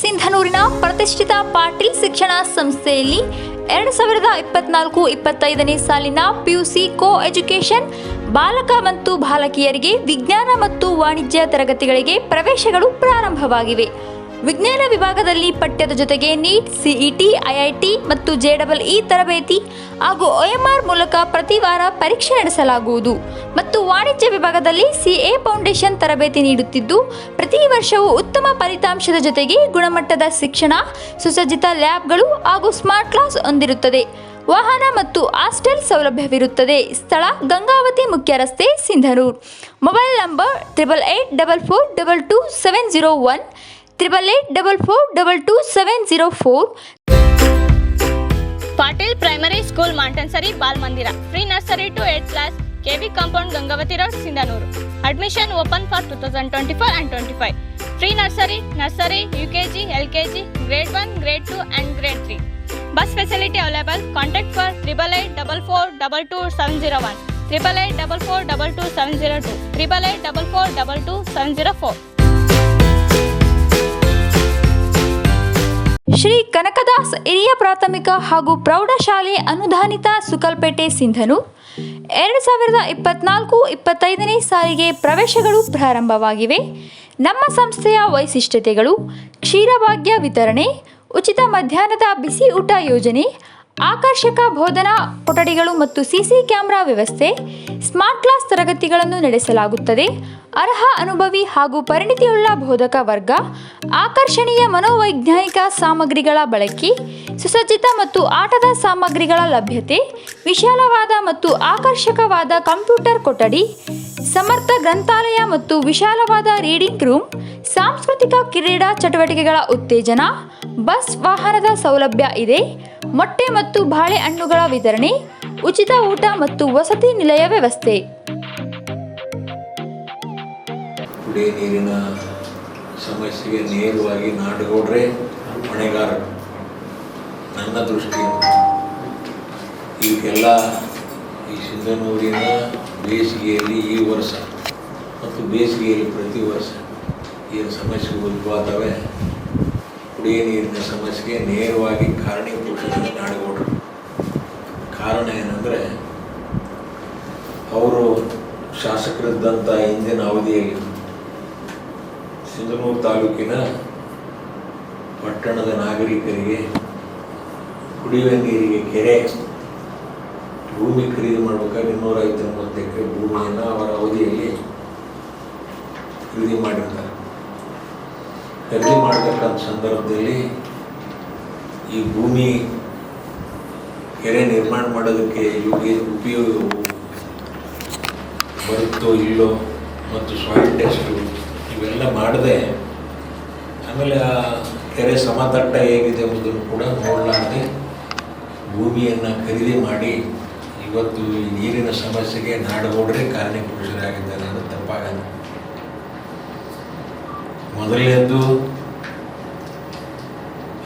ಸಿಂಧನೂರಿನ ಪ್ರತಿಷ್ಠಿತ ಪಾಟೀಲ್ ಶಿಕ್ಷಣ ಸಂಸ್ಥೆಯಲ್ಲಿ ಎರಡು ಸಾವಿರದ ಇಪ್ಪತ್ನಾಲ್ಕು ಇಪ್ಪತ್ತೈದನೇ ಸಾಲಿನ ಪಿಯುಸಿ ಕೋ ಎಜುಕೇಷನ್ ಬಾಲಕ ಮತ್ತು ಬಾಲಕಿಯರಿಗೆ ವಿಜ್ಞಾನ ಮತ್ತು ವಾಣಿಜ್ಯ ತರಗತಿಗಳಿಗೆ ಪ್ರವೇಶಗಳು ಪ್ರಾರಂಭವಾಗಿವೆ. ವಿಜ್ಞಾನ ವಿಭಾಗದಲ್ಲಿ ಪಠ್ಯದ ಜೊತೆಗೆ ನೀಟ್ ಸಿಇಟಿ ಐಐಟಿ ಮತ್ತು ಜೆಡಬಲ್ ಇ ತರಬೇತಿ ಹಾಗೂ ಒಎಂಆರ್ ಮೂಲಕ ಪ್ರತಿ ವಾರ ಪರೀಕ್ಷೆ ನಡೆಸಲಾಗುವುದು. ಮತ್ತು ವಾಣಿಜ್ಯ ವಿಭಾಗದಲ್ಲಿ ಸಿಎ ಫೌಂಡೇಶನ್ ತರಬೇತಿ ನೀಡುತ್ತಿದ್ದು, ಪ್ರತಿ ವರ್ಷವೂ ಉತ್ತಮ ಫಲಿತಾಂಶದ ಜೊತೆಗೆ ಗುಣಮಟ್ಟದ ಶಿಕ್ಷಣ, ಸುಸಜ್ಜಿತ ಲ್ಯಾಬ್ಗಳು ಹಾಗೂ ಸ್ಮಾರ್ಟ್ ಕ್ಲಾಸ್ ಹೊಂದಿರುತ್ತದೆ. ವಾಹನ ಮತ್ತು ಹಾಸ್ಟೆಲ್ ಸೌಲಭ್ಯವಿರುತ್ತದೆ. ಸ್ಥಳ ಗಂಗಾವತಿ ಮುಖ್ಯ ರಸ್ತೆ Sindhanur. Mobile number triple eight double four double two seven zero one triple eight double four double two seven zero four Patil primary school montessori Bal Mandir free nursery to eight class KV compound Gangavathi road Sindhanur admission open for two thousand twenty four and twenty five free nursery nursery U K G L K G grade one grade two and grade three bus facility available contact for triple eight double four double two seven zero one triple eight double four double two seven zero two triple Shri Kanakadas ಹಿರಿಯ ಪ್ರಾಥಮಿಕ ಹಾಗೂ ಪ್ರೌಢಶಾಲೆ ಅನುದಾನಿತ ಸುಕಲ್ಪೇಟೆ ಸಿಂಧನು. ಎರಡು ಸಾವಿರದ ಇಪ್ಪತ್ನಾಲ್ಕು ಇಪ್ಪತ್ತೈದನೇ ಸಾಲಿಗೆ ಪ್ರವೇಶಗಳು ಪ್ರಾರಂಭವಾಗಿವೆ. ನಮ್ಮ ಸಂಸ್ಥೆಯ ವೈಶಿಷ್ಟ್ಯತೆಗಳು ಕ್ಷೀರಭಾಗ್ಯ ವಿತರಣೆ, ಉಚಿತ ಮಧ್ಯಾಹ್ನದ ಬಿಸಿ ಊಟ ಯೋಜನೆ ಆಕರ್ಷಕ ಬೋಧನಾ ಕೊಠಡಿಗಳು ಮತ್ತು ಸಿಸಿ ಕ್ಯಾಮೆರಾ ವ್ಯವಸ್ಥೆ, ಸ್ಮಾರ್ಟ್ ಕ್ಲಾಸ್ ತರಗತಿಗಳನ್ನು ನಡೆಸಲಾಗುತ್ತದೆ. ಅರ್ಹ ಅನುಭವಿ ಹಾಗೂ ಪರಿಣಿತಿಯುಳ್ಳ ಬೋಧಕ ವರ್ಗ, ಆಕರ್ಷಣೀಯ ಮನೋವೈಜ್ಞಾನಿಕ ಸಾಮಗ್ರಿಗಳ ಬಳಕೆ, ಸುಸಜ್ಜಿತ ಮತ್ತು ಆಟದ ಸಾಮಗ್ರಿಗಳ ಲಭ್ಯತೆ, ವಿಶಾಲವಾದ ಮತ್ತು ಆಕರ್ಷಕವಾದ ಕಂಪ್ಯೂಟರ್ ಕೊಠಡಿ ಸಮರ್ಥ ಗ್ರಂಥಾಲಯ ಮತ್ತು ವಿಶಾಲವಾದ ರೀಡಿಂಗ್ ರೂಮ್, ಸಾಂಸ್ಕೃತಿಕ ಕ್ರೀಡಾ ಚಟುವಟಿಕೆಗಳ ಉತ್ತೇಜನ, ಬಸ್ ವಾಹನದ ಸೌಲಭ್ಯ ಇದೆ, ಮೊಟ್ಟೆ ಮತ್ತು ಬಾಳೆಹಣ್ಣುಗಳ ವಿತರಣೆ, ಉಚಿತ ಊಟ ಮತ್ತು ವಸತಿ ನಿಲಯ ವ್ಯವಸ್ಥೆ. ನೀರಿನ ಸಮಸ್ಯೆಗೆ ನೇರವಾಗಿ ನಾಡುಗೌಡ್ರೆ ಹೊಣೆಗಾರರು ನನ್ನ ಈಗೆಲ್ಲ ಈ ಸಿಂಧನೂರಿನ ಬೇಸಿಗೆಯಲ್ಲಿ ಈ ವರ್ಷ ಮತ್ತು ಬೇಸಿಗೆಯಲ್ಲಿ ಪ್ರತಿ ವರ್ಷ ಏನು ಸಮಸ್ಯೆಗಳು ಉದ್ಭವತವೆ ಕುಡಿಯ ನೀರಿನ ಸಮಸ್ಯೆಗೆ ನೇರವಾಗಿ ಕಾರಣೀಭೂತರಾದ ನಾಡುಗೌಡರು. ಕಾರಣ ಏನಂದರೆ, ಅವರು ಶಾಸಕರಿದ್ದಂಥ ಹಿಂದಿನ ಅವಧಿಯಲ್ಲಿ ಸಿಂಧನೂರು ತಾಲೂಕಿನ ಪಟ್ಟಣದ ನಾಗರಿಕರಿಗೆ ಕುಡಿಯುವ ನೀರಿಗೆ ಕೆರೆ ಭೂಮಿ ಖರೀದಿ ಮಾಡಬೇಕಾದ್ರೆ ಇನ್ನೂರ ಐವತ್ತೊಂಬತ್ತು ಎಕರೆ ಭೂಮಿಯನ್ನು ಅವರ ಅವಧಿಯಲ್ಲಿ ಖರೀದಿ ಮಾಡಿರ್ತಾರೆ. ಖರೀದಿ ಮಾಡತಕ್ಕಂಥ ಸಂದರ್ಭದಲ್ಲಿ ಈ ಭೂಮಿ ಕೆರೆ ನಿರ್ಮಾಣ ಮಾಡೋದಕ್ಕೆ ಯೋಗ್ಯ ಉಪಯೋಗ ಬರುತ್ತೋ ಇಲ್ಲೋ ಮತ್ತು ಸಾಯಿಲ್ ಟೆಸ್ಟು ಇವೆಲ್ಲ ಮಾಡದೆ ಆಮೇಲೆ ಆ ಕೆರೆ ಸಮತಟ್ಟ ಹೇಗಿದೆ ಎಂಬುದನ್ನು ಕೂಡ ನೋಡಲಾರದೆ ಭೂಮಿಯನ್ನು ಖರೀದಿ ಮಾಡಿ ಇವತ್ತು ಈ ನೀರಿನ ಸಮಸ್ಯೆಗೆ ನಾಡುಗೌಡರೇ ಕಾರಣೀಪುರುಷರಾಗಿದ್ದಾರೆ ಅನ್ನೋದು ತಪ್ಪಾಗಲ್ಲ. ಮೊದಲನೇದ್ದು,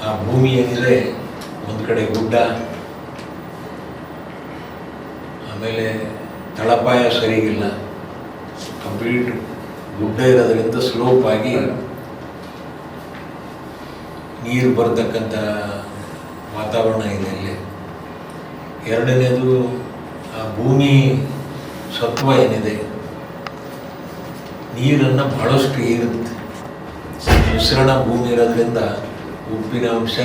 ಆ ಭೂಮಿ ಏನಿದೆ, ಒಂದು ಕಡೆ ಗುಡ್ಡ, ಆಮೇಲೆ ತಳಪಾಯ ಸರಿಗಿಲ್ಲ. ಕಂಪ್ಲೀಟ್ ಗುಡ್ಡ ಇರೋದ್ರಿಂದ ಸ್ಲೋಪ್ ಆಗಿ ನೀರು ಬರ್ತಕ್ಕಂಥ ವಾತಾವರಣ ಇದೆ ಅಲ್ಲಿ ಎರಡನೇದು ಭೂಮಿ ಸತ್ವ ಏನಿದೆ? ನೀರನ್ನು ಬಹಳಷ್ಟು ಹೀರುತ್ತೆ ಮಿಶ್ರಣ ಭೂಮಿ ಇರೋದ್ರಿಂದ ಉಪ್ಪಿನ ಅಂಶ,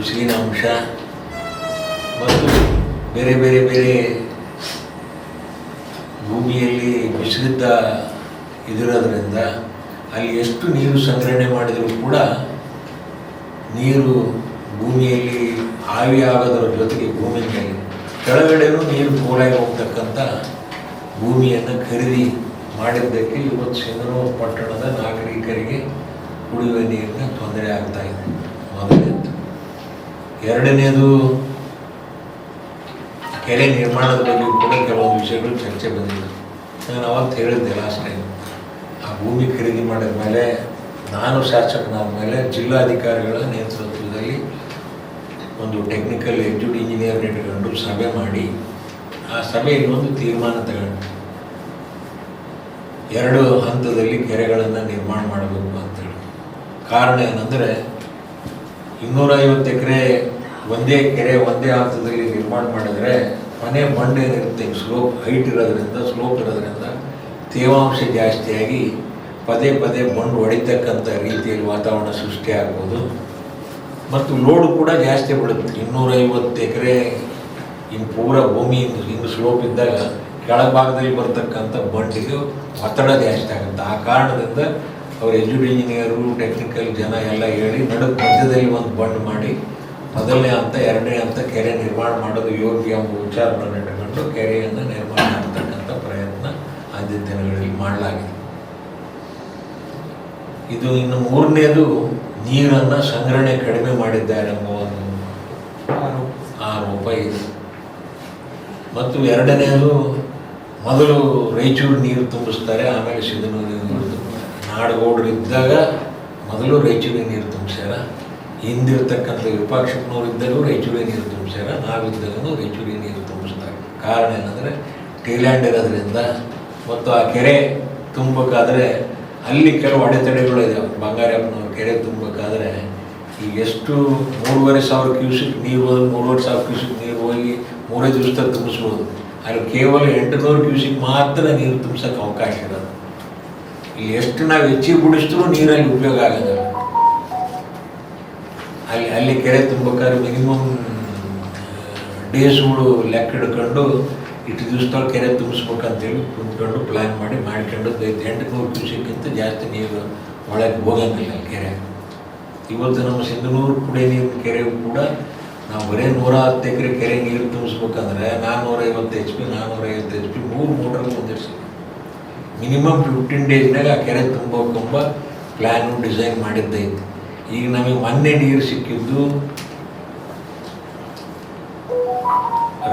ಉಸಿರಿನ ಅಂಶ, ಮತ್ತು ಬೇರೆ ಬೇರೆ ಬೇರೆ ಭೂಮಿಯಲ್ಲಿ ಮಿಶ್ರಿತ ಇದಿರೋದ್ರಿಂದ ಅಲ್ಲಿ ಎಷ್ಟು ನೀರು ಸಂಗ್ರಹಣೆ ಮಾಡಿದರೂ ಕೂಡ ನೀರು ಭೂಮಿಯಲ್ಲಿ ಆವಿ ಆಗೋದ್ರ ಜೊತೆಗೆ ಭೂಮಿ ಮೇಲೆ ಕೆಳಗಡೆನೂ ನೀರು ಪೋಲಾಗಿ ಹೋಗ್ತಕ್ಕಂಥ ಭೂಮಿಯನ್ನು ಖರೀದಿ ಮಾಡಿದ್ದಕ್ಕೆ ಇವತ್ತು ಸಿಂಧನೂರು ಪಟ್ಟಣದ ನಾಗರಿಕರಿಗೆ ಕುಡಿಯುವ ನೀರಿನ ತೊಂದರೆ ಆಗ್ತಾ ಇದೆ. ಮೊದಲನೇದು. ಎರಡನೇದು, ಕೆರೆ ನಿರ್ಮಾಣದ ಬಗ್ಗೆ ಕೂಡ ಕೆಲವೊಂದು ವಿಷಯಗಳು ಚರ್ಚೆ ಬಂದಿದೆ. ನಾನು ಅವತ್ತು ಹೇಳಿದ್ದೆ ಲಾಸ್ಟ್ ಟೈಮ್ ಆ ಭೂಮಿ ಖರೀದಿ ಮಾಡಿದ ಮೇಲೆ ನಾನು ಶಾಸಕನಾದ ಮೇಲೆ ಜಿಲ್ಲಾಧಿಕಾರಿಗಳ ನೇತೃತ್ವದಲ್ಲಿ ಒಂದು ಟೆಕ್ನಿಕಲ್ ಎಕ್ಸಿಕ್ಯೂಟಿವ್ ಇಂಜಿನಿಯರ್ ಇಟ್ಕೊಂಡು ಸಭೆ ಮಾಡಿ, ಆ ಸಭೆಯಲ್ಲಿ ಒಂದು ತೀರ್ಮಾನ ತಗೊಂಡು, ಎರಡು ಹಂತದಲ್ಲಿ ಕೆರೆಗಳನ್ನು ನಿರ್ಮಾಣ ಮಾಡಬೇಕು ಅಂತೇಳಿ ಕಾರಣ ಏನಂದರೆ, ಇನ್ನೂರೈವತ್ತು ಎಕರೆ ಒಂದೇ ಕೆರೆ ಒಂದೇ ಹಂತದಲ್ಲಿ ನಿರ್ಮಾಣ ಮಾಡಿದರೆ ಮನೆ ಮಣ್ಣು ಏನಿರುತ್ತೆ ಸ್ಲೋಪ್ ಹೈಟ್ ಇರೋದ್ರಿಂದ ಸ್ಲೋಪ್ ಇರೋದ್ರಿಂದ ತೇವಾಂಶ ಜಾಸ್ತಿಯಾಗಿ ಪದೇ ಪದೇ ಮಣ್ಣು ಹೊಡಿತಕ್ಕಂಥ ರೀತಿಯಲ್ಲಿ ವಾತಾವರಣ ಸೃಷ್ಟಿ ಆಗ್ಬೋದು ಮತ್ತು ಲೋಡ್ ಕೂಡ ಜಾಸ್ತಿ ಬೀಳುತ್ತೆ. ಇನ್ನೂರೈವತ್ತು ಎಕರೆ ಇನ್ನು ಪೂರ ಭೂಮಿ ಹಿಂಗೆ ಸ್ಲೋಪ್ ಇದ್ದಾಗ ಕೆಳಭಾಗದಲ್ಲಿ ಬರ್ತಕ್ಕಂಥ ಬಂಡಿಗೆ ಒತ್ತಡ ಜಾಸ್ತಿ ಆಗುತ್ತೆ. ಆ ಕಾರಣದಿಂದ ಅವರು ಎಜುಡ್ ಇಂಜಿನಿಯರು ಟೆಕ್ನಿಕಲ್ ಜನ ಎಲ್ಲ ಹೇಳಿ ನಡುಕ್ ಮಧ್ಯದಲ್ಲಿ ಒಂದು ಬಂಡ್ ಮಾಡಿ ಮೊದಲನೇ ಹಂತ, ಎರಡನೇ ಹಂತ ಕೆರೆ ನಿರ್ಮಾಣ ಮಾಡೋದು ಯೋಗ್ಯ ಎಂಬ ವಿಚಾರವನ್ನು ಇಟ್ಟುಕೊಂಡು ಕೆರೆಯನ್ನು ನಿರ್ಮಾಣ ಮಾಡತಕ್ಕಂಥ ಪ್ರಯತ್ನ ಅಂದಿನ ದಿನಗಳಲ್ಲಿ ಮಾಡಲಾಗಿದೆ. ಇದು ಇನ್ನು ಮೂರನೇದು ನೀರನ್ನು ಸಂಗ್ರಹಣೆ ಕಡಿಮೆ ಮಾಡಿದ್ದಾರೆ ಎಂಬ ಆರೋಪ ಇದೆ. ಮತ್ತು ಎರಡನೆಯದು ಮೊದಲು ರಾಯಚೂರು ನೀರು ತುಂಬಿಸ್ತಾರೆ, ಆಮೇಲೆ ಸಿಂಧನೂರಿನ ನೀರು ನಾಡಗೌಡರು ಇದ್ದಾಗ ಮೊದಲು ರಾಯಚೂರಿಗೆ ನೀರು ತುಂಬಿಸ್ಯಾರ. ಹಿಂದಿರ್ತಕ್ಕಂಥ ವಿಪಕ್ಷಪ್ಪನವ್ರು ಇದ್ದಾಗೂ ರಾಯಚೂರಿಗೆ ನೀರು ತುಂಬಿಸ್ಯಾರ. ನಾವಿದ್ದಾಗೂ ರಾಯಚೂರಿಗೆ ನೀರು ತುಂಬಿಸ್ತಾರೆ. ಕಾರಣ ಏನಂದರೆ, ಟೀಲ್ಯಾಂಡ್ ಇರೋದ್ರಿಂದ, ಮತ್ತು ಆ ಕೆರೆ ತುಂಬಬೇಕಾದ್ರೆ ಅಲ್ಲಿ ಕೆಲವು ಅಡೆತಡೆಗಳು ಇದೆ. ಬಂಗಾರಪ್ಪನ ಕೆರೆ ತುಂಬಬೇಕಾದ್ರೆ ಈಗ ಎಷ್ಟು ಮೂರುವರೆ ಸಾವಿರ ಕ್ಯೂಸಿಕ್ ನೀರು ಹೋಗಿ ಮೂರುವರೆ ಸಾವಿರ ಕ್ಯೂಸಿಕ್ ನೀರು ಹೋಗಿ ಮೂರೇ ದಿವಸದಲ್ಲಿ ತುಂಬಿಸ್ಬೋದು. ಅಲ್ಲಿ ಕೇವಲ ಎಂಟು ನೂರು ಕ್ಯೂಸಿಕ್ ಮಾತ್ರ ನೀರು ತುಂಬಿಸೋಕೆ ಅವಕಾಶ ಇರೋದು. ಇಲ್ಲಿ ಎಷ್ಟು ನಾವು ಹೆಚ್ಚಿಗೆ ಬಿಡಿಸಿದ್ರೂ ನೀರಲ್ಲಿ ಉಪಯೋಗ ಆಗೋದಿಲ್ಲ. ಅಲ್ಲಿ ಅಲ್ಲಿ ಕೆರೆ ತುಂಬಬೇಕಾದ್ರೆ ಮಿನಿಮಮ್ ಡೇಸ್ಗಳು ಲೆಕ್ಕ ಹಿಡ್ಕೊಂಡು ಇಷ್ಟು ದಿವಸದೊಳಗೆ ಕೆರೆ ತುಂಬಿಸ್ಬೇಕಂತೇಳಿ ಕುಂತ್ಕೊಂಡು ಪ್ಲ್ಯಾನ್ ಮಾಡಿ ಮಾಡ್ಕೊಂಡು ಎಂಟುನೂರು ಕ್ಯೂಸಿಕ್ಕಿಂತ ಜಾಸ್ತಿ ನೀರು ಒಳಗೆ ಹೋಗಂಗಿಲ್ಲ ಕೆರೆ. ಇವತ್ತು ನಮ್ಮ ಸಿಂಧನೂರು ಕುಡಿಯ ನೀರಿನ ಕೆರೆಗೂ ಕೂಡ ನಾವು ಬರೀ ನೂರ ಹತ್ತು ಎಕರೆ ಕೆರೆ ನೀರು ತುಂಬಿಸ್ಬೇಕಂದ್ರೆ ನಾನ್ನೂರೈವತ್ತು ಎಚ್ ಪಿ ನಾನ್ನೂರೈವತ್ತು ಎಚ್ ಪಿ ಮೂರು ಮೋಟರ್ ಹೊಂದಿರ್ಸಿ ಮಿನಿಮಮ್ ಫಿಫ್ಟೀನ್ ಡೇಸ್ನಾಗ ಆ ಕೆರೆ ತುಂಬಬೇಕೆಂಬ ಪ್ಲ್ಯಾನು ಡಿಸೈನ್ ಮಾಡಿದ್ದೈತೆ ಈಗ ನಮಗೆ ಮೊನ್ನೆ ನೀರು ಸಿಕ್ಕಿದ್ದು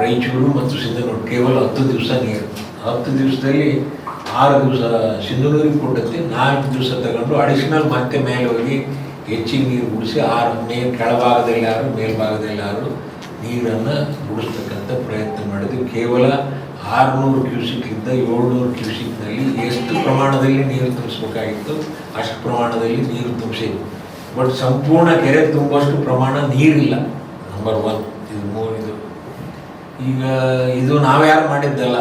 ರಾಯಚೂರು ಮತ್ತು ಸಿಂಧನೂರು ಕೇವಲ ಹತ್ತು ದಿವಸ ನೀರು. ಹತ್ತು ದಿವಸದಲ್ಲಿ ಆರು ದಿವಸ ಸಿಂಧನೂರಿಗೆ ಕೊಟ್ಟಂತೆ ನಾಲ್ಕು ದಿವಸ ತಗೊಂಡು ಅಡಿಷನಲ್ ಮತ್ತೆ ಮೇಲೆ ಹೋಗಿ ಹೆಚ್ಚಿಗೆ ನೀರು ಗುಡಿಸಿ ಆರು ಮೇಲ್ ಕೆಳಭಾಗದಲ್ಲಿ ಆರು, ಮೇಲ್ಭಾಗದಲ್ಲಿ ಆರು ನೀರನ್ನು ಗುಡಿಸ್ತಕ್ಕಂಥ ಪ್ರಯತ್ನ ಮಾಡಿದ್ವಿ. ಕೇವಲ ಆರುನೂರು ಕ್ಯೂಸಿಕ್ಕಿಂತ ಏಳ್ನೂರು ಕ್ಯೂಸಿಕ್ನಲ್ಲಿ ಎಷ್ಟು ಪ್ರಮಾಣದಲ್ಲಿ ನೀರು ತುಂಬಿಸ್ಬೇಕಾಗಿತ್ತು, ಅಷ್ಟು ಪ್ರಮಾಣದಲ್ಲಿ ನೀರು ತುಂಬಿಸಿದ್ವಿ. ಬಟ್ ಸಂಪೂರ್ಣ ಕೆರೆ ತುಂಬುವಷ್ಟು ಪ್ರಮಾಣ ನೀರಿಲ್ಲ ನಂಬರ್ ಒನ್ ಈಗ ಇದು ನಾವ್ಯಾರು ಮಾಡಿದ್ದಲ್ಲ.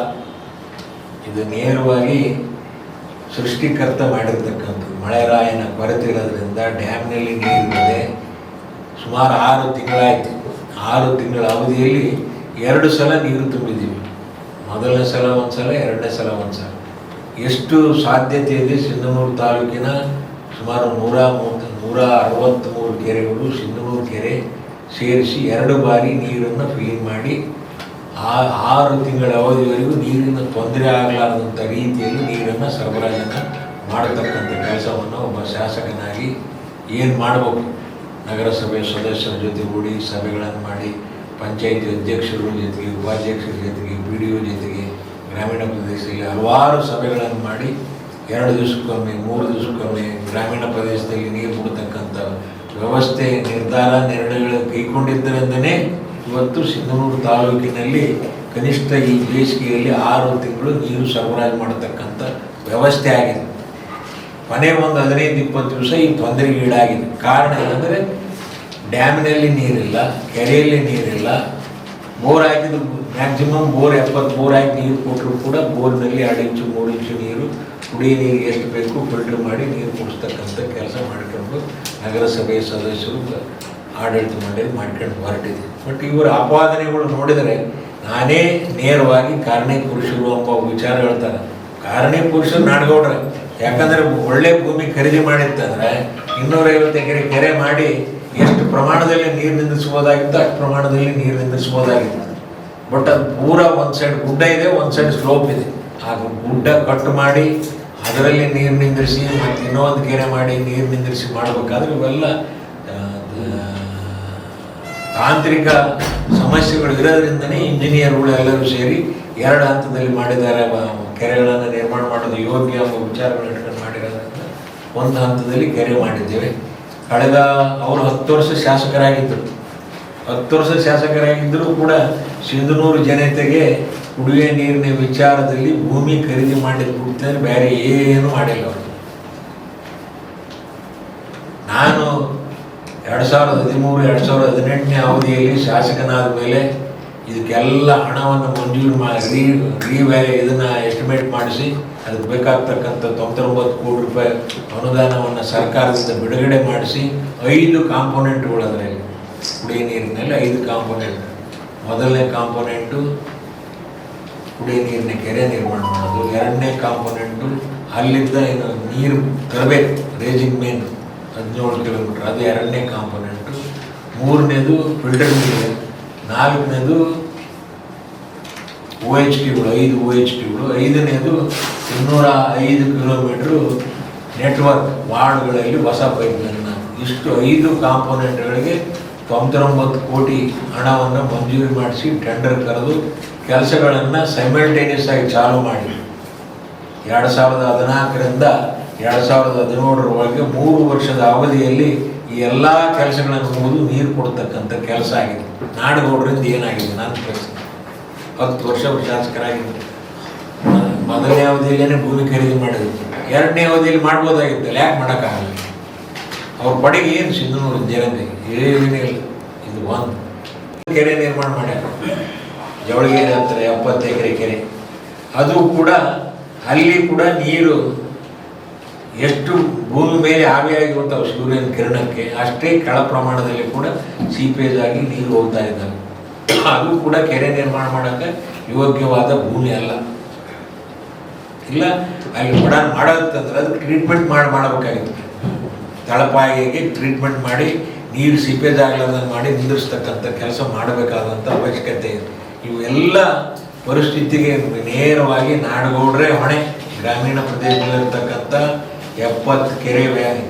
ಇದು ನೇರವಾಗಿ ಸೃಷ್ಟಿಕರ್ತ ಮಾಡಿರ್ತಕ್ಕಂಥದ್ದು. ಮಳೆರಾಯನ ಕೊರತೆ ಇರೋದ್ರಿಂದ ಡ್ಯಾಮ್ನಲ್ಲಿ ನೀರಿದೆ ಸುಮಾರು ಆರು ತಿಂಗಳಾಯಿತು. ಆರು ತಿಂಗಳ ಅವಧಿಯಲ್ಲಿ ಎರಡು ಸಲ ನೀರು ತುಂಬಿದ್ದೀವಿ ಮೊದಲನೇ ಸಲ ಒಂದು ಸಲ, ಎರಡನೇ ಸಲ ಒಂದು ಸಲ. ಎಷ್ಟು ಸಾಧ್ಯತೆ ಇದೆ ಸಿಂಧನೂರು ತಾಲೂಕಿನ ಸುಮಾರು ನೂರ ಮೂವತ್ತು, ನೂರ ಅರವತ್ತ್ಮೂರು ಕೆರೆಗಳು ಸಿಂಧನೂರು ಕೆರೆ ಸೇರಿಸಿ ಎರಡು ಬಾರಿ ನೀರನ್ನು ಫೀಲ್ ಮಾಡಿ ಆ ಆರು ತಿಂಗಳ ಅವಧಿವರೆಗೂ ನೀರಿನ ತೊಂದರೆ ಆಗಲಾರದಂಥ ರೀತಿಯಲ್ಲಿ ನೀರನ್ನು ಸರಬರಾಜನ್ನು ಮಾಡತಕ್ಕಂಥ ಕೆಲಸವನ್ನು ಒಬ್ಬ ಶಾಸಕನಾಗಿ ಏನು ಮಾಡಬೇಕು? ನಗರಸಭೆ ಸದಸ್ಯರ ಜೊತೆಗೂಡಿ ಸಭೆಗಳನ್ನು ಮಾಡಿ, ಪಂಚಾಯಿತಿ ಅಧ್ಯಕ್ಷರ ಜೊತೆಗೆ, ಉಪಾಧ್ಯಕ್ಷರ ಜೊತೆಗೆ ಬಿ ಡಿ ಒ ಜೊತೆಗೆ, ಗ್ರಾಮೀಣ ಪ್ರದೇಶದಲ್ಲಿ ಹಲವಾರು ಸಭೆಗಳನ್ನು ಮಾಡಿ, ಎರಡು ದಿವಸಕ್ಕೊಮ್ಮೆ, ಮೂರು ದಿವಸಕ್ಕೊಮ್ಮೆ ಗ್ರಾಮೀಣ ಪ್ರದೇಶದಲ್ಲಿ ನೀರು ಬಿಡ್ತಕ್ಕಂಥ ವ್ಯವಸ್ಥೆ, ನಿರ್ಧಾರ, ನಿರ್ಣಯಗಳು ಕೈಗೊಂಡಿದ್ದರಿಂದನೇ ಇವತ್ತು ಸಿಂಧನೂರು ತಾಲೂಕಿನಲ್ಲಿ ಕನಿಷ್ಠ ಈ ಬೇಸಿಗೆಯಲ್ಲಿ ಆರು ತಿಂಗಳು ನೀರು ಸರಬರಾಜು ಮಾಡತಕ್ಕಂಥ ವ್ಯವಸ್ಥೆ ಆಗಿದೆ. ಕೊನೆ ಒಂದು ಹದಿನೈದು ಇಪ್ಪತ್ತು ದಿವಸ ಈ ತೊಂದರೆಗೆ ಈಡಾಗಿದೆ. ಕಾರಣ ಏನಂದರೆ, ಡ್ಯಾಮ್ನಲ್ಲಿ ನೀರಿಲ್ಲ, ಕೆರೆಯಲ್ಲಿ ನೀರಿಲ್ಲ. ಬೋರ್ ಹಾಕಿದ್ರು ಮ್ಯಾಕ್ಸಿಮಮ್ ಬೋರ್ ಎಪ್ಪತ್ತು ಬೋರ್ ಹಾಕಿ ನೀರು ಕೊಟ್ಟರು ಕೂಡ. ಬೋರ್ನಲ್ಲಿ ಎರಡು ಇಂಚು, ಮೂರು ಇಂಚು ನೀರು. ಕುಡಿಯ ನೀರು ಎಷ್ಟು ಬೇಕು, ಫಿಲ್ಟರ್ ಮಾಡಿ ನೀರು ಕುಡಿಸ್ತಕ್ಕಂಥ ಕೆಲಸ ಮಾಡಿಕೊಂಡು ನಗರಸಭೆಯ ಸದಸ್ಯರು ಆಡಳಿತ ಮಂಡಳಿ ಮಾಡ್ಕೊಂಡು ಹೊರಟಿದೆ. ಬಟ್ ಇವರ ಆಪಾದನೆಗಳು ನೋಡಿದರೆ ನಾನೇ ನೇರವಾಗಿ ಕಾರಣೇ ಪುರುಷರು ಅಂಬ ವಿಚಾರ ಹೇಳ್ತಾರೆ. ಕಾರಣೇ ಪುರುಷರು ನಾಡಗೌಡ್ರೆ, ಯಾಕಂದರೆ ಒಳ್ಳೆ ಭೂಮಿ ಖರೀದಿ ಮಾಡಿತ್ತಂದರೆ ಇನ್ನೂರೈವತ್ತು ಎಕರೆ ಕೆರೆ ಮಾಡಿ ಎಷ್ಟು ಪ್ರಮಾಣದಲ್ಲಿ ನೀರು ನಿಂದಿಸ್ಬೋದಾಗಿತ್ತು ಅಷ್ಟು ಪ್ರಮಾಣದಲ್ಲಿ ನೀರು ನಿಂದಿಸ್ಬೋದಾಗಿತ್ತು ಬಟ್ ಅದು ಪೂರ ಒಂದು ಸೈಡ್ ಗುಡ್ಡ ಇದೆ, ಒಂದು ಸೈಡ್ ಸ್ಲೋಪ್ ಇದೆ. ಆಗ ಗುಡ್ಡ ಕಟ್ ಮಾಡಿ ಅದರಲ್ಲಿ ನೀರು ನಿಂದಿರಿಸಿ ಮತ್ತು ಇನ್ನೊಂದು ಕೆರೆ ಮಾಡಿ ನೀರು ನಿಂದಿರಿಸಿ ಮಾಡಬೇಕಾದ್ರೆ ಇವೆಲ್ಲ ತಾಂತ್ರಿಕ ಸಮಸ್ಯೆಗಳು ಇರೋದ್ರಿಂದನೇ ಇಂಜಿನಿಯರ್ಗಳು ಎಲ್ಲರೂ ಸೇರಿ ಎರಡು ಹಂತದಲ್ಲಿ ಮಾಡಿದ್ದಾರೆ. ಕೆರೆಗಳನ್ನು ನಿರ್ಮಾಣ ಮಾಡೋದು ಯೋಗ್ಯ ಎಂಬ ವಿಚಾರಗಳನ್ನು ಮಾಡಿರೋದ್ರಿಂದ ಒಂದು ಹಂತದಲ್ಲಿ ಕೆರೆ ಮಾಡಿದ್ದೇವೆ. ಕಳೆದ ಅವರು ಹತ್ತು ವರ್ಷ ಶಾಸಕರಾಗಿದ್ದರು. ಹತ್ತು ವರ್ಷ ಶಾಸಕರಾಗಿದ್ದರೂ ಕೂಡ ಸಿಂಧನೂರು ಜನತೆಗೆ ಕುಡಿಯುವ ನೀರಿನ ವಿಚಾರದಲ್ಲಿ ಭೂಮಿ ಖರೀದಿ ಮಾಡಿದ್ದು ಬಿಡ್ತಾರೆ ಬೇರೆ ಏನು ಮಾಡಿಲ್ಲ ಅವರು. ನಾನು ಎರಡು ಸಾವಿರದ ಹದಿಮೂರು, ಎರಡು ಸಾವಿರದ ಹದಿನೆಂಟನೇ ಅವಧಿಯಲ್ಲಿ ಶಾಸಕನಾದ ಮೇಲೆ ಇದಕ್ಕೆಲ್ಲ ಹಣವನ್ನು ಮಂಜೂರು ಮಾಡಿ ರೀ ವ್ಯಾಲ್ಯೂ ಇದನ್ನು ಎಸ್ಟಿಮೇಟ್ ಮಾಡಿಸಿ, ಅದಕ್ಕೆ ಬೇಕಾಗ್ತಕ್ಕಂಥ ತೊಂಬತ್ತೊಂಬತ್ತು ಕೋಟಿ ರೂಪಾಯಿ ಅನುದಾನವನ್ನು ಸರ್ಕಾರದಿಂದ ಬಿಡುಗಡೆ ಮಾಡಿಸಿ, ಐದು ಕಾಂಪೋನೆಂಟ್ಗಳು ಅದರಲ್ಲಿ. ಕುಡಿಯ ನೀರಿನಲ್ಲಿ ಐದು ಕಾಂಪೋನೆಂಟ್ ಮೊದಲನೇ ಕಾಂಪೊನೆಂಟು ಕುಡಿಯ ನೀರಿನ ಕೆರೆ ನಿರ್ಮಾಣ ಮಾಡೋದು. ಎರಡನೇ ಕಾಂಪೊನೆಂಟು ಅಲ್ಲಿಂದ ಏನು ನೀರು ತರಬೇಕು ರೇಜಿಂಗ್ ಮೇನ್ ಹದಿನೇಳು ಕಿಲೋಮೀಟ್ರ್ ಅದು ಎರಡನೇ ಕಾಂಪೊನೆಂಟು ಮೂರನೇದು ಫಿಲ್ಟರ್ ನೀರು ನಾಲ್ಕನೇದು ಓ ಎಚ್ ಟಿಗಳು ಐದು ಓ ಎಚ್ ಟಿಗಳು ಐದನೇದು ಇನ್ನೂರ ಐದು ಕಿಲೋಮೀಟ್ರು ನೆಟ್ವರ್ಕ್ ವಾರ್ಡ್ಗಳಲ್ಲಿ ಹೊಸ ಪೈಪ್ಲೈನ್ ಇಷ್ಟು ಐದು ಕಾಂಪೊನೆಂಟ್ಗಳಿಗೆ ತೊಂಬತ್ತೊಂಬತ್ತು ಕೋಟಿ ಹಣವನ್ನು ಮಂಜೂರಿ ಮಾಡಿಸಿ ಟೆಂಡರ್ ಕರೆದು ಕೆಲಸಗಳನ್ನು ಸೈಮಲ್ಟೇನಿಯಸ್ ಆಗಿ ಚಾಲೂ ಮಾಡಿ ಎರಡು ಸಾವಿರದ ಹದಿನಾಲ್ಕರಿಂದ ಎರಡು ಸಾವಿರದ ಹದಿನೇಳರವರೆಗೆ ಮೂರು ವರ್ಷದ ಅವಧಿಯಲ್ಲಿ ಈ ಎಲ್ಲ ಕೆಲಸಗಳನ್ನು ಮುಗಿದು ನೀರು ಕೊಡ್ತಕ್ಕಂಥ ಕೆಲಸ ಆಗಿದೆ. ನಾಡಗೌಡರಿಂದ ಏನಾಗಿದೆ ನನ್ನ ಕೆಲಸ ಹತ್ತು ವರ್ಷ ಶಾಸಕರಾಗಿದ್ದೆ ಮೊದಲನೇ ಅವಧಿಯಲ್ಲೇ ಭೂಮಿ ಖರೀದಿ ಮಾಡಿದ್ರು. ಎರಡನೇ ಅವಧಿಯಲ್ಲಿ ಮಾಡ್ಬೋದಾಗಿತ್ತು. ಯಾಕೆ ಮಾಡೋಕ್ಕಾಗಲ್ಲ? ಅವ್ರ ಪಡೆಗೆ ಏನು ಸಿಂಧನೂರು ಜನತೆ ಏನೇ ಇಲ್ಲ. ಇದು ಒಂದು. ಕೆರೆ ನಿರ್ಮಾಣ ಮಾಡ್ಯಾರ. ಜವಳಿಗೆ ಅಂತಾರೆ ಎಪ್ಪತ್ತು ಎಕರೆ ಕೆರೆ. ಅದು ಕೂಡ, ಅಲ್ಲಿ ಕೂಡ ನೀರು ಎಷ್ಟು ಭೂಮಿ ಮೇಲೆ ಆವಿಯಾಗಿ ಸೂರ್ಯನ ಕಿರಣಕ್ಕೆ ಅಷ್ಟೇ ಕೆಳ ಪ್ರಮಾಣದಲ್ಲಿ ಕೂಡ ಸೀಪೇಜ್ ಆಗಿ ನೀರು ಹೋಗ್ತಾ ಇದ್ದಾರೆ ಅದು ಕೂಡ ಕೆರೆ ನಿರ್ಮಾಣ ಮಾಡೋಕ್ಕೆ ಯೋಗ್ಯವಾದ ಭೂಮಿ ಅಲ್ಲ. ಇಲ್ಲ, ಅಲ್ಲಿ ಬಡ ಮಾಡೋದಂತಂದ್ರೆ ಅದಕ್ಕೆ ಟ್ರೀಟ್ಮೆಂಟ್ ಮಾಡಿ, ಮಾಡಬೇಕಾಗಿತ್ತು. ತಳಪಾಯಿಗೆ ಟ್ರೀಟ್ಮೆಂಟ್ ಮಾಡಿ, ನೀರು ಸೀಪೇಜ್ ಆಗಲಾರ್ದಂಗೆ ಮಾಡಿ ನಿಂದಿರಿಸ್ತಕ್ಕಂಥ ಕೆಲಸ ಮಾಡಬೇಕಾದಂಥ ಅವಶ್ಯಕತೆ ಇದೆ. ಇವೆಲ್ಲ ಪರಿಸ್ಥಿತಿಗೆ ನೇರವಾಗಿ ನಾಡಗೌಡ್ರೆ ಹೊಣೆ. ಗ್ರಾಮೀಣ ಪ್ರದೇಶದಲ್ಲಿರ್ತಕ್ಕಂಥ ಎಪ್ಪತ್ತು ಕೆರೆ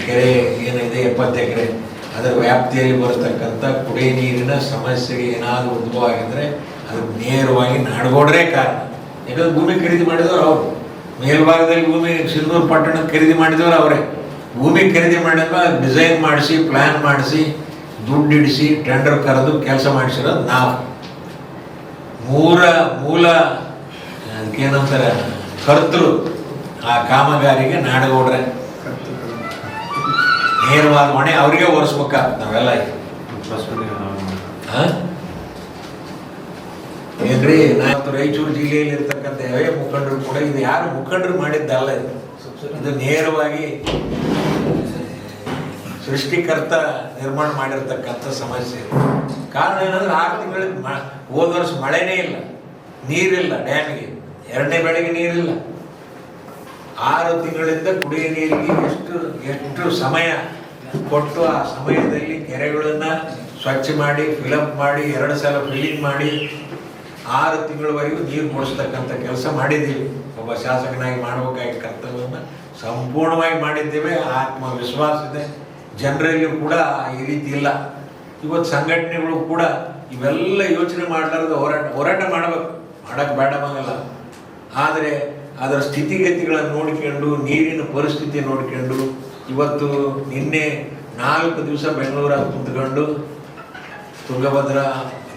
ಕೆರೆ ಏನಿದೆ, ಎಪ್ಪತ್ತು ಎಕರೆ, ಅದರ ವ್ಯಾಪ್ತಿಯಲ್ಲಿ ಬರತಕ್ಕಂಥ ಕುಡಿಯ ನೀರಿನ ಸಮಸ್ಯೆಗೆ ಏನಾದರೂ ಉದ್ಭವ ಆಗಿದ್ರೆ ಅದಕ್ಕೆ ನೇರವಾಗಿ ನಾಡಗೌಡ್ರೆ ಕಾರಣ. ಯಾಕಂದ್ರೆ ಭೂಮಿ ಖರೀದಿ ಮಾಡಿದವರು ಅವರು. ಮೇಲ್ಭಾಗದಲ್ಲಿ ಭೂಮಿ, ಸಿಂಧೂರು ಪಟ್ಟಣಕ್ಕೆ ಖರೀದಿ ಮಾಡಿದವರು ಅವರೇ. ಭೂಮಿ ಖರೀದಿ ಮಾಡಿದಾಗ ಡಿಸೈನ್ ಮಾಡಿಸಿ ಪ್ಲ್ಯಾನ್ ಮಾಡಿಸಿ, ದುಡ್ಡು ಇಡಿಸಿ, ಟೆಂಡರ್ ಕರೆದು ಕೆಲಸ ಮಾಡಿಸಿರೋದು ನಾವು. ಮೂರ ಮೂಲ, ಅದಕ್ಕೇನಂತಾರೆ, ಕರ್ತರು. ಆ ಕಾಮಗಾರಿಗೆ ನಾಡಗೌಡ್ರೆ. ನೇರವಾದ ಮನೆ ಅವರಿಗೆ ಓರಿಸ್ಬೇಕ. ನಾವೆಲ್ಲ? ಏನ್ರಿ ನಾನು ರಾಯಚೂರು ಜಿಲ್ಲೆಯಲ್ಲಿ ಇರ್ತಕ್ಕಂಥ ಯಾವೇ ಮುಖಂಡರು ಕೂಡ ಇದು ಯಾರು ಮುಖಂಡರು ಮಾಡಿದ್ದಲ್ಲ ಇದು. ಇದು ನೇರವಾಗಿ ಸೃಷ್ಟಿಕರ್ತ ನಿರ್ಮಾಣ ಮಾಡಿರ್ತಕ್ಕಂಥ ಸಮಸ್ಯೆ. ಕಾರಣ ಏನಂದ್ರೆ ಆರು ತಿಂಗಳಿಗೆ ಹೋದ ವರ್ಷ ಮಳೆನೇ ಇಲ್ಲ. ನೀರಿಲ್ಲ ಡ್ಯಾಮ್ಗೆ. ಎರಡನೇ ಬೆಳೆಗೆ ನೀರಿಲ್ಲ. ಆರು ತಿಂಗಳಿಂದ ಕುಡಿಯ ನೀರಿಗೆ ಎಷ್ಟು ಎಷ್ಟು ಸಮಯ ಕೊಟ್ಟು ಆ ಸಮಯದಲ್ಲಿ ಕೆರೆಗಳನ್ನು ಸ್ವಚ್ಛ ಮಾಡಿ ಫಿಲಪ್ ಮಾಡಿ, ಎರಡು ಸಲ ಫಿಲ್ಲಿಂಗ್ ಮಾಡಿ, ಆರು ತಿಂಗಳವರೆಗೂ ನೀರು ಮುಡಿಸ್ತಕ್ಕಂಥ ಕೆಲಸ ಮಾಡಿದ್ದೀವಿ. ಒಬ್ಬ ಶಾಸಕನಾಗಿ ಮಾಡಬೇಕಾಗಿ ಕರ್ತವ್ಯವನ್ನು ಸಂಪೂರ್ಣವಾಗಿ ಮಾಡಿದ್ದೇವೆ. ಆತ್ಮವಿಶ್ವಾಸ ಇದೆ ಜನರಲ್ಲಿ ಕೂಡ ಈ ರೀತಿ ಇಲ್ಲ. ಇವತ್ತು ಸಂಘಟನೆಗಳು ಕೂಡ ಇವೆಲ್ಲ ಯೋಚನೆ ಮಾಡಲಾರ್ದು ಹೋರಾಟ ಹೋರಾಟ ಮಾಡಬೇಕು. ಮಾಡೋಕ್ಕೆ ಬೇಡ ಆಗಲ್ಲ ಆದರೆ ಅದರ ಸ್ಥಿತಿಗತಿಗಳನ್ನು ನೋಡಿಕೊಂಡು ನೀರಿನ ಪರಿಸ್ಥಿತಿ ನೋಡಿಕೊಂಡು ಇವತ್ತು ನಿನ್ನೆ ನಾಲ್ಕು ದಿವಸ ಬೆಂಗಳೂರ ಕುಂತ್ಕೊಂಡು ತುಂಗಭದ್ರಾ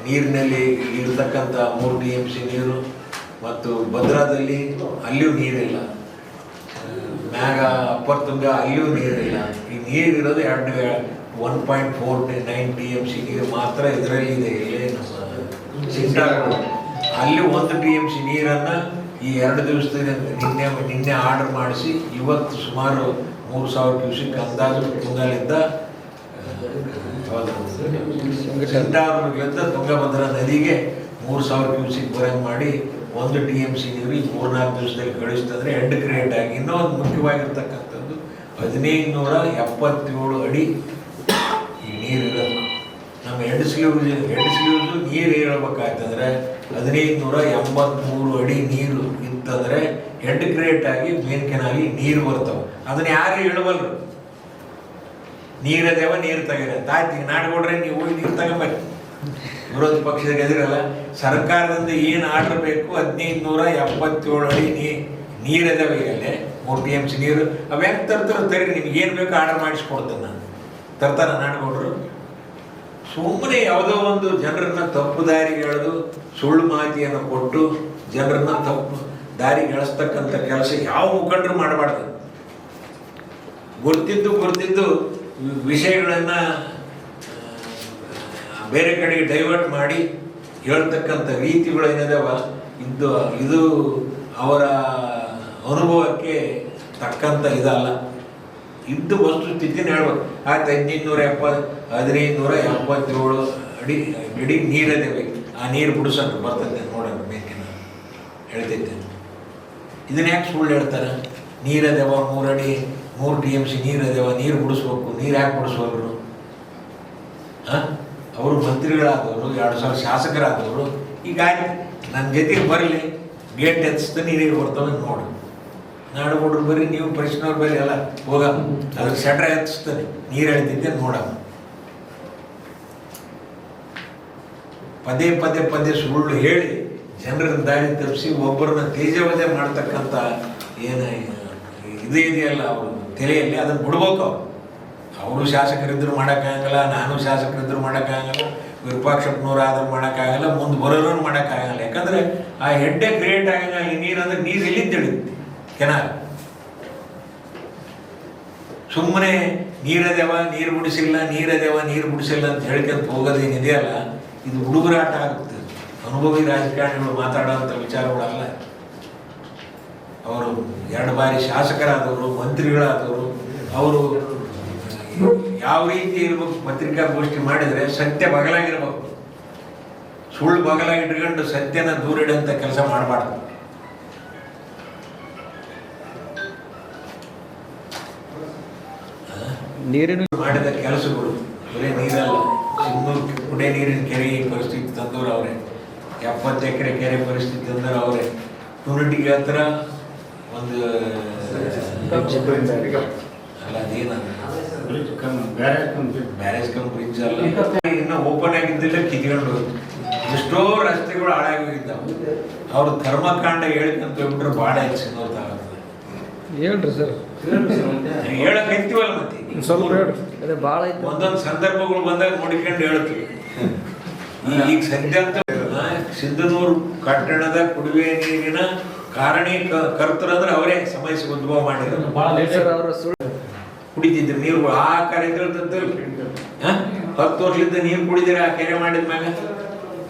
ನೀರಿನಲ್ಲಿ ಇರತಕ್ಕಂಥ ಮೂರು ಡಿ ಎಂ ಸಿ ನೀರು ಮತ್ತು ಭದ್ರಾದಲ್ಲಿ ಅಲ್ಲಿಯೂ ನೀರಿಲ್ಲ. ಮ್ಯಾಗ ಅಪ್ಪರ್ ತುಂಗ ಅಲ್ಲಿಯೂ ನೀರಿಲ್ಲ. ಈ ನೀರಿರೋದು ಎರಡು one point four nine D M C ನೀರು ಮಾತ್ರ ಇದರಲ್ಲಿ ಇದೆ. ಇಲ್ಲೇ ನಮ್ಮ ಅಲ್ಲಿ ಒಂದು ಡಿ ಎಂ ಸಿ ನೀರನ್ನು ಈ ಎರಡು ದಿವಸದಿಂದ ನಿನ್ನೆ ನಿನ್ನೆ ಆರ್ಡರ್ ಮಾಡಿಸಿ ಇವತ್ತು ಸುಮಾರು ಮೂರು ಸಾವಿರ ಕ್ಯೂಸಿಕ್ ಅಂದಾಜು ತುಂಗಲಿಂದ ಸೆಂಟಾರ್ಗಳಿಂದ ತುಂಗಭದ್ರಾ ನದಿಗೆ ಮೂರು ಸಾವಿರ ಕ್ಯೂಸಿಕ್ ಬರಂಗ್ ಮಾಡಿ ಒಂದು ಟಿ ಎಂ ಸಿ ನೀರು ಈ ಮೂರ್ನಾಲ್ಕು ದಿವಸದಲ್ಲಿ ಕಳಿಸ್ತಂದ್ರೆ ಎಂಡ್ ಕ್ರಿಯೇಟ್ ಆಗಿ ಇನ್ನೊಂದು ಮುಖ್ಯವಾಗಿರ್ತಕ್ಕಂಥದ್ದು ಹದಿನೈದು ನೂರ ಎಪ್ಪತ್ತೇಳು ಅಡಿ ಈ ನೀರಿರೋದು ನಮ್ಮ ಹೆಡ್ ಸ್ಲೀವ್ಸ್ ಹೆಡ್ ಸ್ಲೀವ್ಸ್ ನೀರು ಹೇಳ್ಬೇಕಾಯ್ತಂದ್ರೆ ಹದಿನೈದು ನೂರ ಎಂಬತ್ತ್ಮೂರು ಅಡಿ ನೀರು ಇತ್ತಂದ್ರೆ ಹೆಡ್ ಗ್ರೇಟ್ ಆಗಿ ಮೇನ್ ಕೆನಾಲಿ ನೀರು ಬರ್ತವೆ. ಅದನ್ನ ಯಾರು ಹೇಳಬಲ್ರು? ನೀರದೇವ ನೀರು ತೆಗಿರ ತಾಯ್ತಿ ನಾಡ್ಕೊಡ್ರೆ, ನೀವು ಹೋಗಿ ನೀರು ತಗೋಬೇಕು ವಿರೋಧ ಪಕ್ಷದ ಎದುರಲ್ಲ, ಸರ್ಕಾರದಿಂದ ಏನು ಆರ್ಡರ್ ಬೇಕು ಹದಿನೈದು ನೂರ ಎಪ್ಪತ್ತೇಳು ಅಡಿ ನೀ ನೀರದಾವೆ ಈಗಲ್ಲೇ ಮೂರು ಟಿ ಎಂ ಸಿ ನೀರು. ಅವು ಹೆಂಗೆ ತರ್ತಾರೆ ತರಿ ನಿಮ್ಗೆ ಏನು ಬೇಕು ಆರ್ಡರ್ ಮಾಡಿಸ್ಕೊಡ್ತೇನೆ ನಾನು. ತರ್ತಾರ ನಾಡ್ಕೊಡ್ರು? ಸುಮ್ಮನೆ ಯಾವುದೋ ಒಂದು ಜನರನ್ನ ತಪ್ಪು ದಾರಿಗೆ ಎಳೆದು ಸುಳ್ಳು ಮಾಹಿತಿಯನ್ನು ಕೊಟ್ಟು ಜನರನ್ನ ತಪ್ಪು ದಾರಿಗೆ ಎಳಿಸ್ತಕ್ಕಂಥ ಕೆಲಸ ಯಾವ ಮುಖಂಡರು ಮಾಡಬಾರ್ದು. ಗೊತ್ತಿದ್ದು ಗೊತ್ತಿದ್ದು ವಿಷಯಗಳನ್ನು ಬೇರೆ ಕಡೆಗೆ ಡೈವರ್ಟ್ ಮಾಡಿ ಹೇಳ್ತಕ್ಕಂಥ ರೀತಿಗಳು ಏನಿದಾವ, ಇದು ಇದು ಅವರ ಅನುಭವಕ್ಕೆ ತಕ್ಕಂಥ ಇದಲ್ಲ. ಇದ್ದು ವಸ್ತು ಸ್ಥಿತಿನ ಹೇಳ್ಬೋದು ಆಯ್ತು ಹದಿನೈದುನೂರ ಎಪ್ಪತ್ತು ಹದಿನೈದುನೂರ ಎಪ್ಪತ್ತೇಳು ಅಡಿ ಅಡಿ ಬೇಕು. ಆ ನೀರು ಬಿಡಿಸೋಕೆ ಬರ್ತದೆ ನೋಡೋಣ ಮೇಕಿನ ಹೇಳ್ತೈತೆ ಇದನ್ನ ಯಾಕೆ ಸುಳ್ಳು ಹೇಳ್ತಾರೆ? ನೀರದೇವ, ಮೂರು ಅಡಿ, ಮೂರು ಟಿ ಎಂ ಸಿ ನೀರದೇವ, ನೀರು ಬಿಡಿಸ್ಬೇಕು, ನೀರು ಯಾಕೆ ಬಿಡಿಸ್ಬೇಕು ಹಾಂ? ಅವರು ಮಂತ್ರಿಗಳಾದವರು, ಎರಡು ಸಾವಿರ ಶಾಸಕರಾದವರು, ಈಗ ನನ್ನ ಜೊತೆಗೆ ಬರಲಿ. ಗೇಟ್ ಎತ್ತಿಸ್ತಾನೆ ನೀರಿಗೆ ಬರ್ತವೆ ನೋಡು. ನಾಡು ಹುಡುಗರು ಬರ್ರಿ, ನೀವು ಪ್ರಶ್ನೆಯವ್ರು ಬರ್ರಿ ಎಲ್ಲ. ಹೋಗ. ಅದ್ರ ಶಟ್ರ ಎತ್ತಿಸ್ತಾನೆ. ನೀರು ಎಳ್ತಿದ್ದೆ ನೋಡಮ್ಮ. ಪದೇ ಪದೇ ಪದೇ ಸುಳ್ಳು ಹೇಳಿ ಜನರನ್ನ ದಾರಿ ತಪ್ಪಿಸಿ ಒಬ್ಬರನ್ನ ತೇಜವಧೆ ಮಾಡ್ತಕ್ಕಂಥ ಏನು ಇದು ಇದೆಯಲ್ಲ ಅವರು ತಲೆಯಲ್ಲಿ ಅದನ್ನು ಬಿಡ್ಬೇಕು ಅವ್ರು. ಅವರು ಶಾಸಕರಿದ್ರು ಮಾಡೋಕ್ಕಾಗಲ್ಲ, ನಾನು ಶಾಸಕರಿದ್ರು ಮಾಡೋಕ್ಕಾಗಲ್ಲ, ವಿರೂಪಾಕ್ಷಪ್ಪನವ್ರು ಆದ್ರೂ ಮಾಡೋಕ್ಕಾಗಲ್ಲ, ಮುಂದೆ ಬರೋರು ಮಾಡೋಕ್ಕಾಗಲ್ಲ. ಯಾಕಂದ್ರೆ ಆ ಹೆಡ್ಡೆ ಕ್ರಿಯೇಟ್ ಆಗಂಗ ಈ ನೀರು ಅಂದ್ರೆ ನೀರು ಎಲ್ಲಿಂದ ತಿಳಿಯುತ್ತೆ ಕೆನಾಲ್ ಸುಮ್ಮನೆ ನೀರದೆವ, ನೀರು ಬಿಡಿಸಿಲ್ಲ ನೀರದೆವ, ನೀರು ಬಿಡಿಸಿಲ್ಲ ಅಂತ ಹೇಳ್ಕೊಂತ ಹೋಗೋದೇನಿದೆಯಲ್ಲ ಇದು ಹುಡುಗರಾಟ ಆಗುತ್ತೆ. ಅನುಭವಿ ರಾಜಕಾರಣಿಗಳು ಮಾತಾಡೋಂಥ ವಿಚಾರಗಳಲ್ಲ. ಅವರು ಎರಡು ಬಾರಿ ಶಾಸಕರಾದವರು, ಮಂತ್ರಿಗಳಾದವರು, ಅವರು ಯಾವ ರೀತಿ ಇರ್ಬೇಕು ಪತ್ರಿಕಾಗೋಷ್ಠಿ ಮಾಡಿದರೆ ಸತ್ಯ ಬಗಲಾಗಿರ್ಬೇಕು. ಸುಳ್ಳು ಬಗಲಾಗಿಟ್ಕೊಂಡು ಸತ್ಯನ ದೂರಿಡಂಥ ಕೆಲಸ ಮಾಡಬಾರ್ದು. ನೀರಿನ ಮಾಡಿದ ಕೆಲಸಗಳು ಬರೀ ನೀರಲ್ಲ ಸಿಂಧೂರು ಕುಡಿಯ ನೀರಿನ ಕೆರೆ ಪರಿಸ್ಥಿತಿ ತಂದವರು ಅವರೇ. ಎಪ್ಪತ್ತು ಎಕರೆ ಕೆರೆ ಪರಿಸ್ಥಿತಿ ತಂದವರು ಅವರೇ. ಟೂರಿಟಿಗೆ ಹತ್ರ ಒಂದು ಅಲ್ಲ ಬ್ಯಾರೇಜ್ ಕಮ್ ಬ್ರಿಡ್ಜ್ ಅಲ್ಲ. ಇನ್ನು ಓಪನ್ ಆಗಿದ್ದಿಲ್ಲ ಕಿತ್ಕೊಂಡು ಹೋಯ್ತು. ಎಷ್ಟೋ ರಸ್ತೆಗಳು ಹಾಳಾಗಿ ಹೋಗಿದ್ದಾವೆ ಅವ್ರ ಕರ್ಮಕಾಂಡ ಹೇಳಿಕಂತ ಹೋಗ್ಬಿಟ್ರೆ ಭಾಳ ಹೆಚ್ಚಿನ ಹೇಳ್ರಿ ಸರ್. ಹೇಳಕ್ ಐತಿವಲ್ಲ ಮತ್ತೆ? ಸ್ವಲ್ಪ ಹೇಳಿ. ಅದೇ ಭಾಳ ಐತೆ ಒಂದೊಂದು ಸಂದರ್ಭಗಳು ಬಂದಾಗ ನೋಡಿಕೊಂಡು ಹೇಳ್ತೀವಿ. ಈಗ ಸದ್ಯ ಸಿಂಧನೂರು ಕಟ್ಟಡದ ಕುಡಿವೆ ನೀರಿನ ಕಾರಣಿ ಕರ್ತರಂದ್ರೆ ಅವರೇ ಸಮಸ್ಯೆ ಉದ್ಭವ ಮಾಡಿದ್ರು. ಕುಡಿತಿದ್ರು ನೀರು. ಆ ಕಾರ್ಯ ಹತ್ತು ವರ್ಷದಿಂದ ನೀರು ಕುಡಿದಿರ ಆ ಕೆರೆ ಮಾಡಿದ ಮ್ಯಾಗ